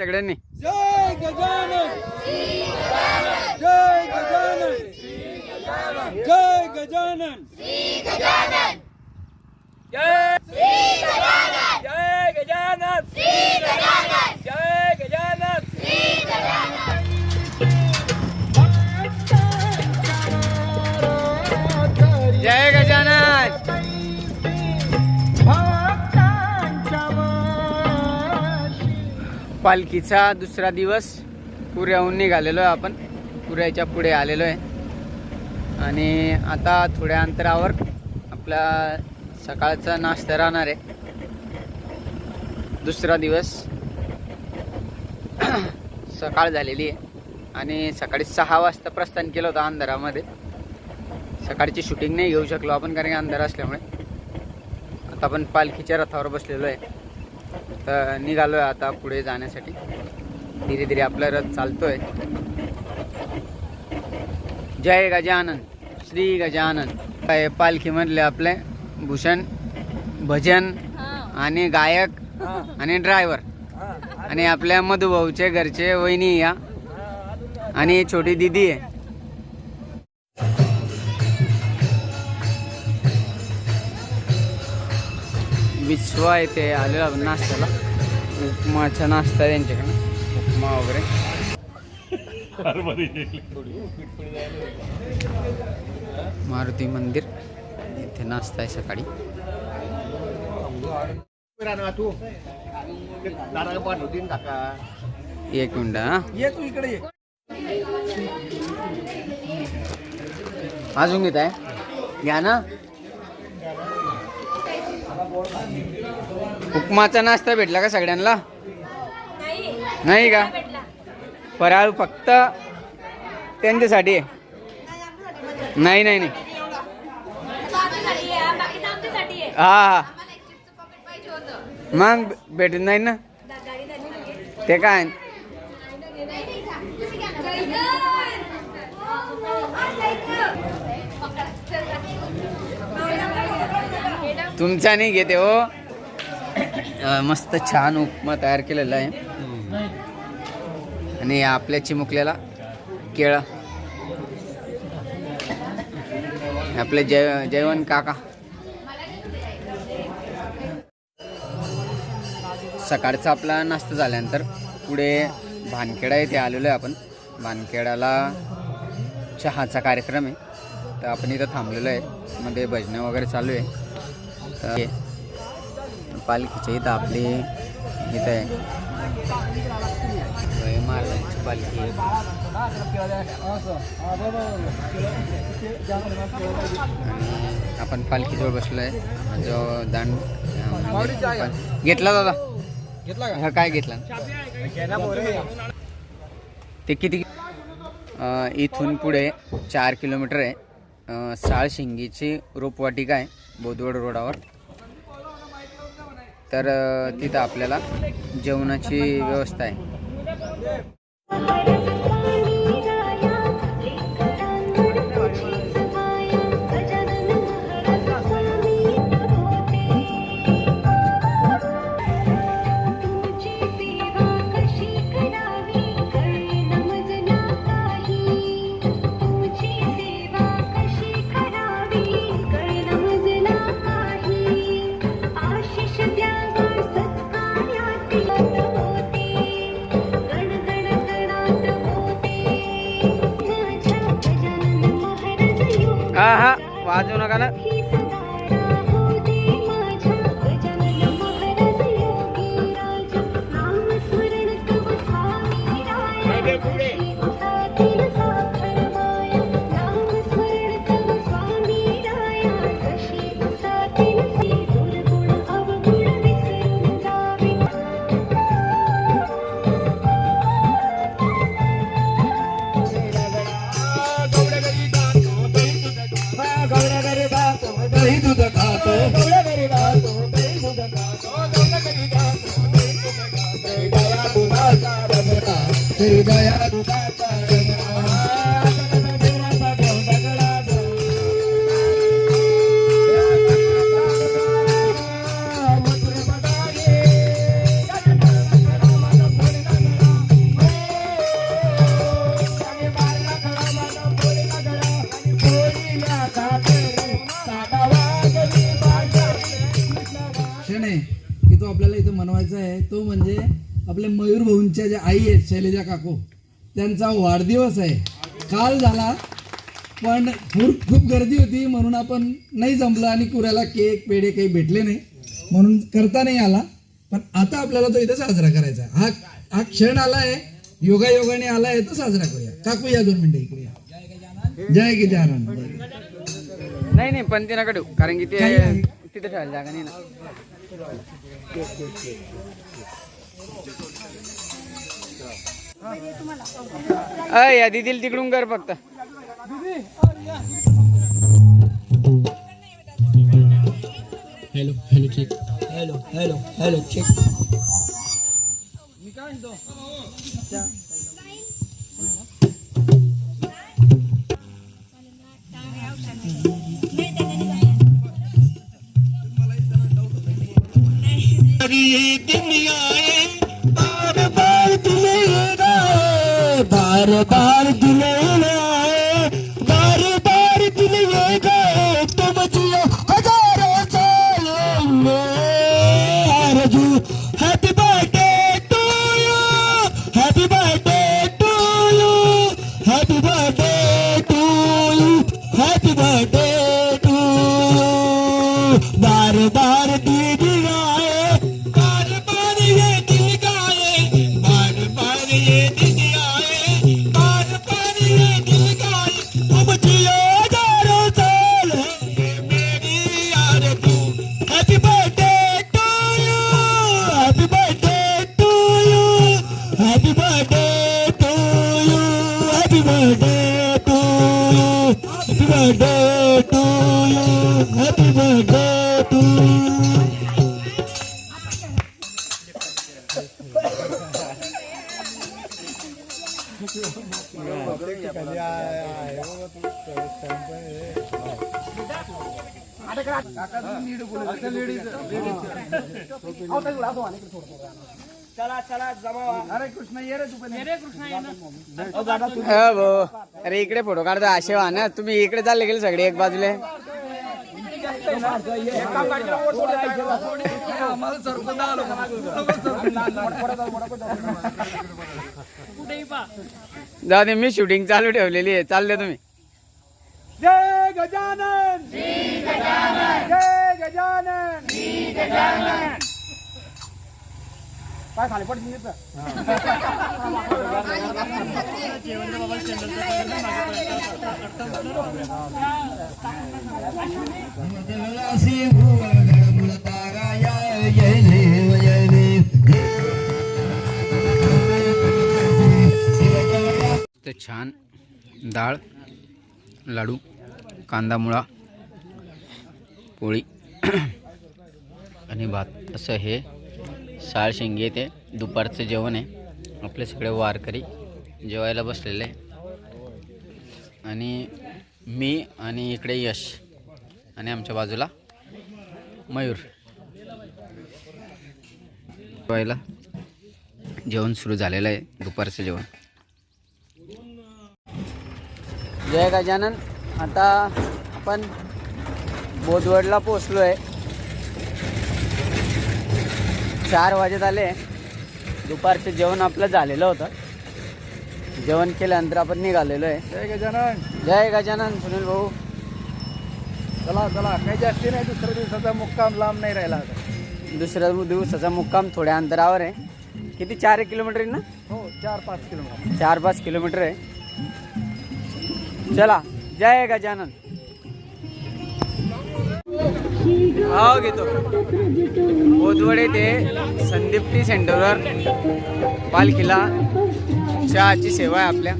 सगळ्यांनी जय गजानन जय गजानन जय गजानन जय जय गजानन जय गजानन जय पालखीचा दुसरा दिवस पुऱ्याहून निघालेलो आहे आपण. पुऱ्याच्या पुढे आलेलो आहे आणि आता थोड्या अंतरावर आपला सकाळचा नाश्ता राहणार आहे. दुसरा दिवस सकाळ झालेली आहे. आणि सकाळी सहा वाजता प्रस्थान केलं होतं अंधारामध्ये. सकाळची शूटिंग नाही घेऊ शकलो आपण कारण की अंधार असल्यामुळे. आता आपण पालखीच्या रथावर बसलेलो आहे. तर निघालो आहे आता पुढे जाण्यासाठी. धीरे धीरे आपला रथ चालतोय. जय गजानन श्री गजानन. काय पालखीमधले आपले भूषण भजन आणि गायक आणि ड्रायव्हर आणि आपल्या मधुभाऊचे घरचे वहिनी या आणि छोटी दिदी आहे. विश्वा येथे आलेलो आपण नाश्त्याला. उपमाचा नाश्ता आहे त्यांच्याकडे उपमा वगैरे. मारुती मंदिर. इथे नाश्ता आहे सकाळी. एक मिनिट हा. इकडे अजून घेत आहे. घ्या ना. उपमाचा नाश्ता भेटला का सगळ्यांना? नाही का? फराळ फक्त त्यांच्यासाठी आहे. नाही नाही नाही. हा हा. मग भेटत नाही ना? ते काय? तुमचा नाही घेते हो. मस्त छान उपमा तयार केलेला आहे. आणि आपल्या चिमुकल्याला केळा. आपले जय जयवन काका. सकाळचा आपला नाश्ता झाल्यानंतर पुढे भानखेडा येथे आलेलो आहे आपण. भानखेडाला चहाचा कार्यक्रम आहे. तर आपण इथं थांबलेलो आहे. मध्ये भजनं वगैरे चालू आहे. पालखीच्या इथं आपली इथं आहे. महाराजांची पालखी आणि आपण पालखीजवळ बसलो आहे जो दांड घेतला दादा? घेतला हा काय घेतला? ते किती? इथून पुढे चार किलोमीटर आहे. साळशिंगीची रोपवाटिका आहे. बोदवड रोडावर. तर तिथं आपल्याला जेवणाची व्यवस्था आहे. हा वाजवू नका ಕೈದುದ ಕಾತೋ ಕೈದುದ ಕಾತೋ शैलेजा काकू त्यांचा वाढदिवस आहे काल झाला पण खूप खूप गर्दी होती म्हणून आपण नाही जमलं आणि कुऱ्याला केक पेढे काही भेटले नाही म्हणून करता नाही आला पण आता आपल्याला तो इथे साजरा करायचा आहे. हा हा क्षण आलाय योगायोगाने आलाय तो साजरा करूया काकू या दोन मिनिटं इकडे या. जय जय गजानन. नाही नाही पण ते नका ठेवू कारण की ते. तिथे ठेवायला जागा नाही ना अय या दिदीला तिकडून कर फक्त. Hello hello check hello hello hello check बार बार बार दिलेगा बार बार दिलेगा तुम जियो हज़ारों साल आरज़ू happy birthday to you happy birthday to you happy birthday to you happy birthday to बार बार दीदी birthday to you. Happy birthday to you. आता लीड बोलत ladies ladies happy birthday to you happy birthday to you अ भो अरे इकडे photo काढतो असे वा ना. तुम्ही इकडे चालले गेले सगळे एक बाजूले. जाऊ दे मी शूटिंग चालू ठेवलेली आहे. चालले तुम्ही. जय गजानन. जय गजानन. काय खाली पडतील छान डाळ लाडू कांदा मुळा पोळी आणि भात. असं हे साळ शेंगे येते दुपारचं जेवण आहे. आपले सगळे वारकरी जेवायला बसलेले आहे. आणि मी आणि इकडे यश आणि आमच्या बाजूला मयूर. जेवायला. जेवण सुरू झालेलं आहे दुपारचं जेवण. जय गजानन. आता आपण बोधवडला पोचलो आहे चार वाजत आले. दुपारचं जेवण आपलं झालेलं होतं. जेवण केल्यानंतर आपण निघालेलो आहे. जय गजानन. जय गजानन सुनील भाऊ. चला चला. काही जास्ती नाही दुसऱ्या दिवसाचा मुक्काम लांब नाही राहिला आता. दुसऱ्या दिवसाचा मुक्काम थोड्या अंतरावर आहे. किती? चार एक किलोमीटर आहे ना? हो चार पाच किलोमीटर. चार पाच किलोमीटर आहे. चला. जय गजानन. हो घेतो. बोधवडे ते संदीप्ती सेंटरवर पालखीला चहाची सेवा आहे आपल्या.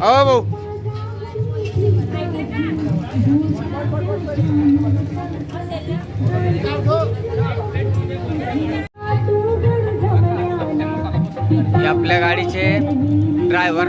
हो भाऊ. आपल्या गाडीचे ड्रायव्हर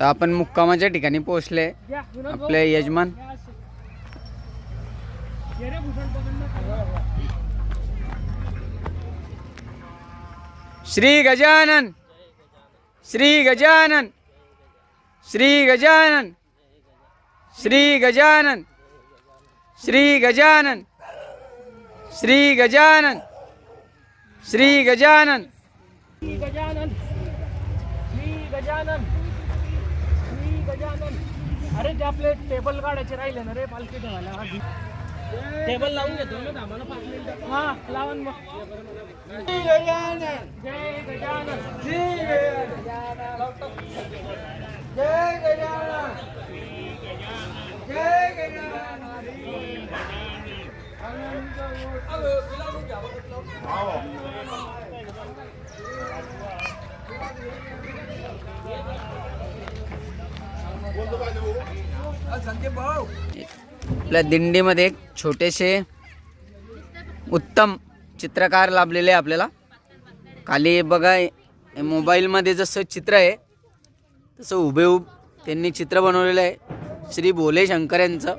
तर आपण मुक्कामाच्या ठिकाणी पोहोचले. आपले यजमान. श्री गजानन श्री गजानन. श्री गजानन. श्री गजानन. श्री गजानन. श्री गजानन. श्री गजानन. श्री गजानन. श्री गजानन. श्री गजानन. अरे ते आपले टेबल काढायचे राहिले ना रे पालखी ठेवायला टेबल लावून घेतो ना आम्हाला पाच मिनिटं हा लावून मग जय गजानन जय गजानन आपल्या दिंडीमध्ये एक छोटेसे उत्तम चित्रकार लाभलेले आहे आपल्याला. खाली बघा मोबाईलमध्ये जसं चित्र आहे तसं हुबेहूब त्यांनी चित्र बनवलेलं आहे. श्री भोले शंकर यांचं.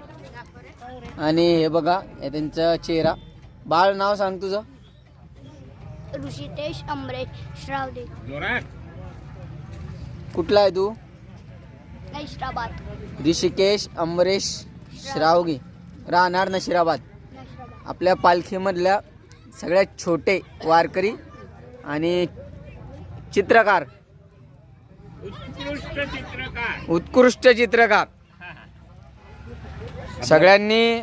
आणि हे बघा हे त्यांचा चेहरा. बाळ नाव सांग तुझं. ऋषिकेश अमरेश श्रावदे. कुठला आहे तू? नैश्राबाद. ऋषिकेश अमरेश श्रावगी. राहणार नशिराबाद. नैश्राबाद. आपल्या पालखीमधल्या सगळ्यात छोटे वारकरी आणि चित्रकार. उत्कृष्ट चित्रकार. सगळ्यांनी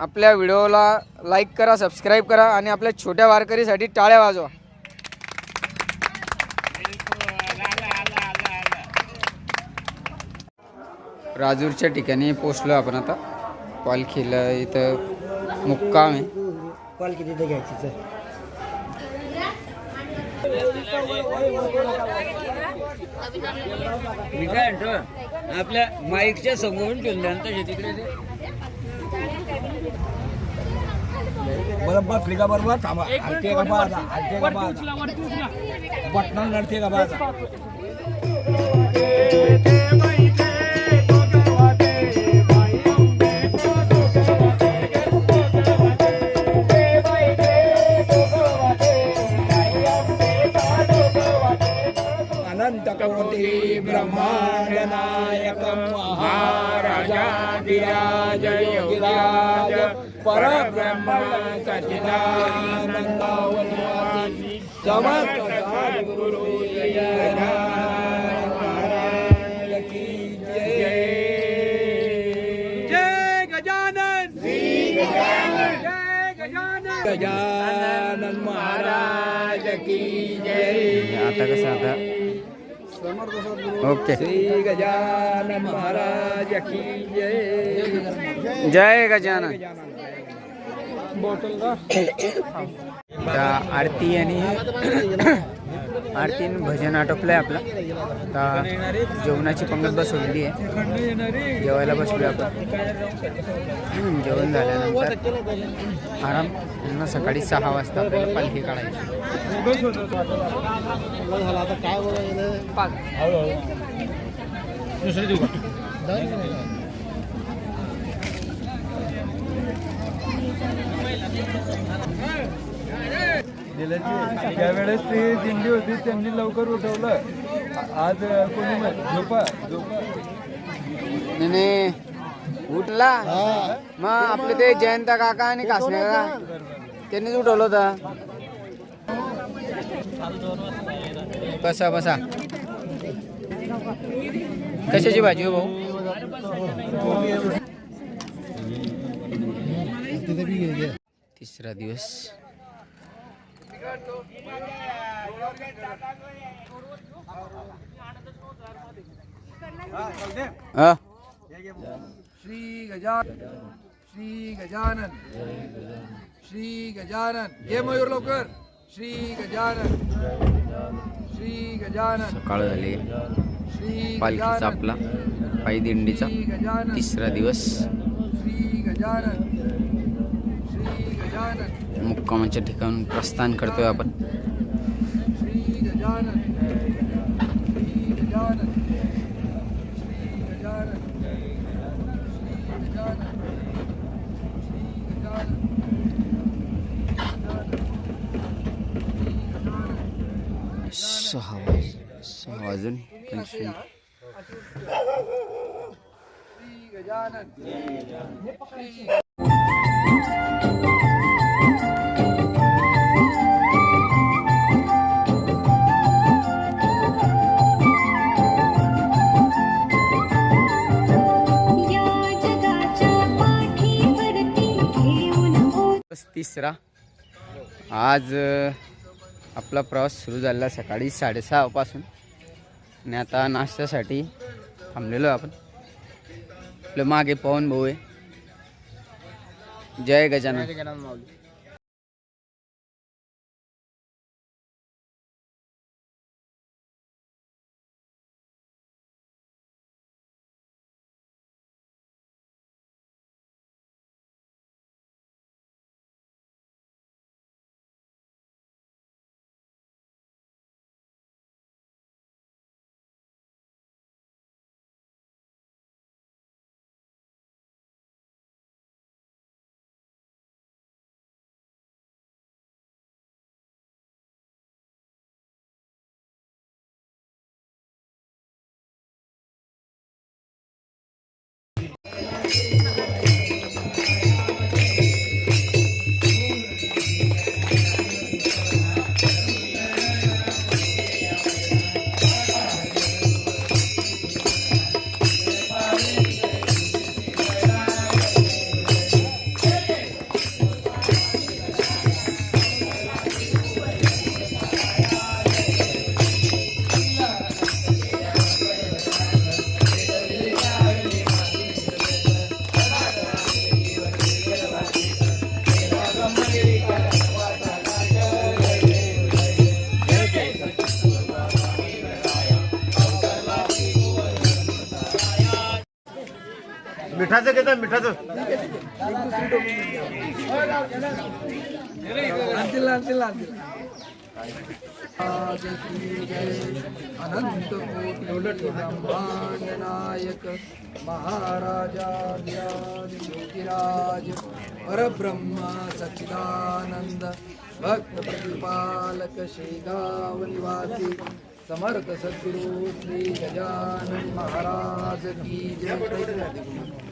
आपल्या व्हिडिओला लाईक करा सबस्क्राईब करा आणि आपल्या छोट्या वारकरीसाठी टाळ्या वाजवा. राजूरच्या ठिकाणी पोचलो आपण आता. पालखीला इथं मुक्काम आहे. पालखी तिथे घ्यायची मी काय म्हणतो आपल्या माईकच्या समोरून ठेवल्यानंतर तिकडे बरोबर फ्लिका बरोबर थांबा. हलते का बा आता हलते का नडते का बा समस्त सद्गुरु महाराज की जय जय गजानन। महाराज की जय आता कसं आता ओके श्री गजानन महाराज की जय जय गजानन। आता आरती आणि आरती आणि भजन आटोपलंय आपलं. आता जेवणाची पंगत बसवलेली आहे. जेवायला बसलो आपण. जेवण झाल्यानंतर आराम. पुन्हा सकाळी सहा वाजता आपल्याला पालखी काढायची. त्यावेळेस ती दिंडी होती त्यांनी लवकर उठवलं. आज कोणी झोपा झोपा. उठला. मग आपले ते जयंत काका आणि कासने काका त्यांनीच उठवलं होतं. बसा बसा. कशाची भाजी हो भाऊ? तिसरा दिवस. श्री गजानन श्री गजानन श्री गजानन. ये मयूर लवकर. श्री गजानन. श्री गजानन. सकाळ झाली. श्री पालखीचा आपला पायी दिंडीचा तिसरा दिवस. श्री गजानन. श्री गजानन. मुक्कामाच्या ठिकाणून प्रस्थान करतोय आपण. सहा वाज सहा तिसरा. आज आपला प्रवास सुरू झाला सकाळी साडेसहापासून आणि आता नाश्त्यासाठी थांबलेलो आपण. आपलं मागे पवन भाऊ आहे. जय गजानन. मिठाचं घेता मिठाचं. अनंत नायक महाराजा योगिराज परब्रह्म सच्चिदानंद भक्त प्रतिपालक शेगाव निवासी समर्थ सद्गुरु श्री गजानन महाराज की जय.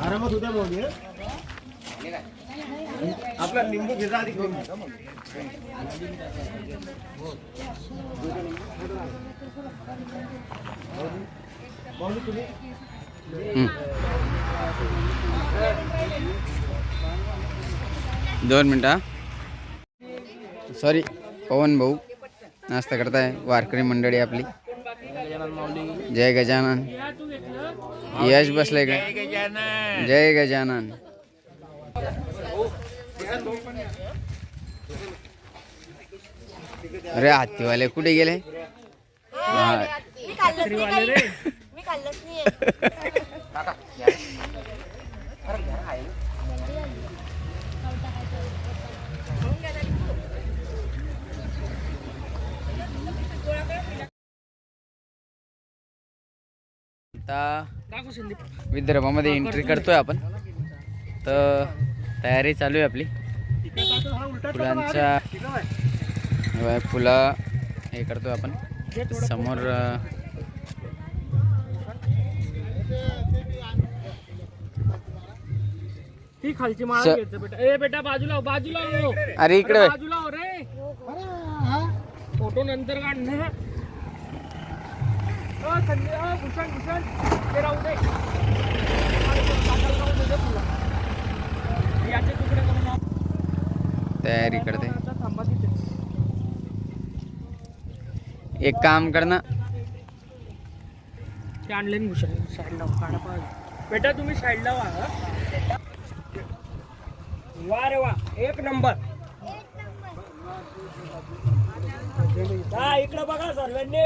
आरामात उद्या बघूया आपला निंबू घेता आधी करून हम्म. दोन मिनटा सॉरी पवन भाऊ नाश्ता करताय वारकरी मंडळी आपली. जय गजानन. यश बसलं इकडे जय गजानन. अरे हातीवाले कुठे गेले? हा. मी खाल्लंच नाही काही. मी खाल्लंच नाही आता विदर्भामध्ये एंट्री करतोय आपण. तर तयारी चालू आहे आपली. फुलांच्या फुलं हे करतोय आपण. समोर ती खालची माळ बेटा. ए बेटा बाजूला बाजूला. अरे इकडे. बाजूला हो फोटो नंतर काढणे अ, संजय, अ, भूषण भूषण ते राहू दे. काकाला राहू दे, दे तुला. याचे तुकडे करून. तयारी करते. आता थांबा तिथे. एक काम कर ना. ते आणले काढा पाहिजे. बेटा तुम्ही साईडला व्हा हं. वा रे वा एक नंबर. हा इकडे बघा सर्वांनी.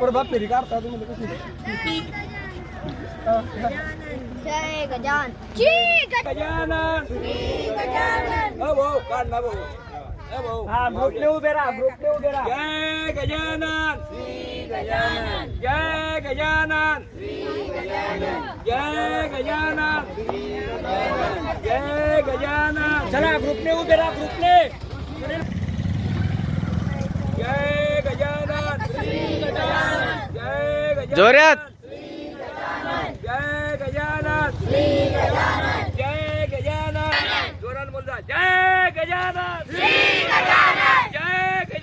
परत फेरी काढता तुम्ही कशी जय गजान श्री गजानन श्री गजानन हा ग्रुपने उभे राहा ग्रुपने उभे राहा जय गजानन जय गजानन जय गजानन जय गजानन चला ग्रुपने उभे राहा ग्रुपने जय गजानन। श्री गजानन। जय गजानन। जोरान बोल जय गजानन। श्री गजानन।